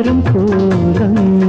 நேரம் கோலம்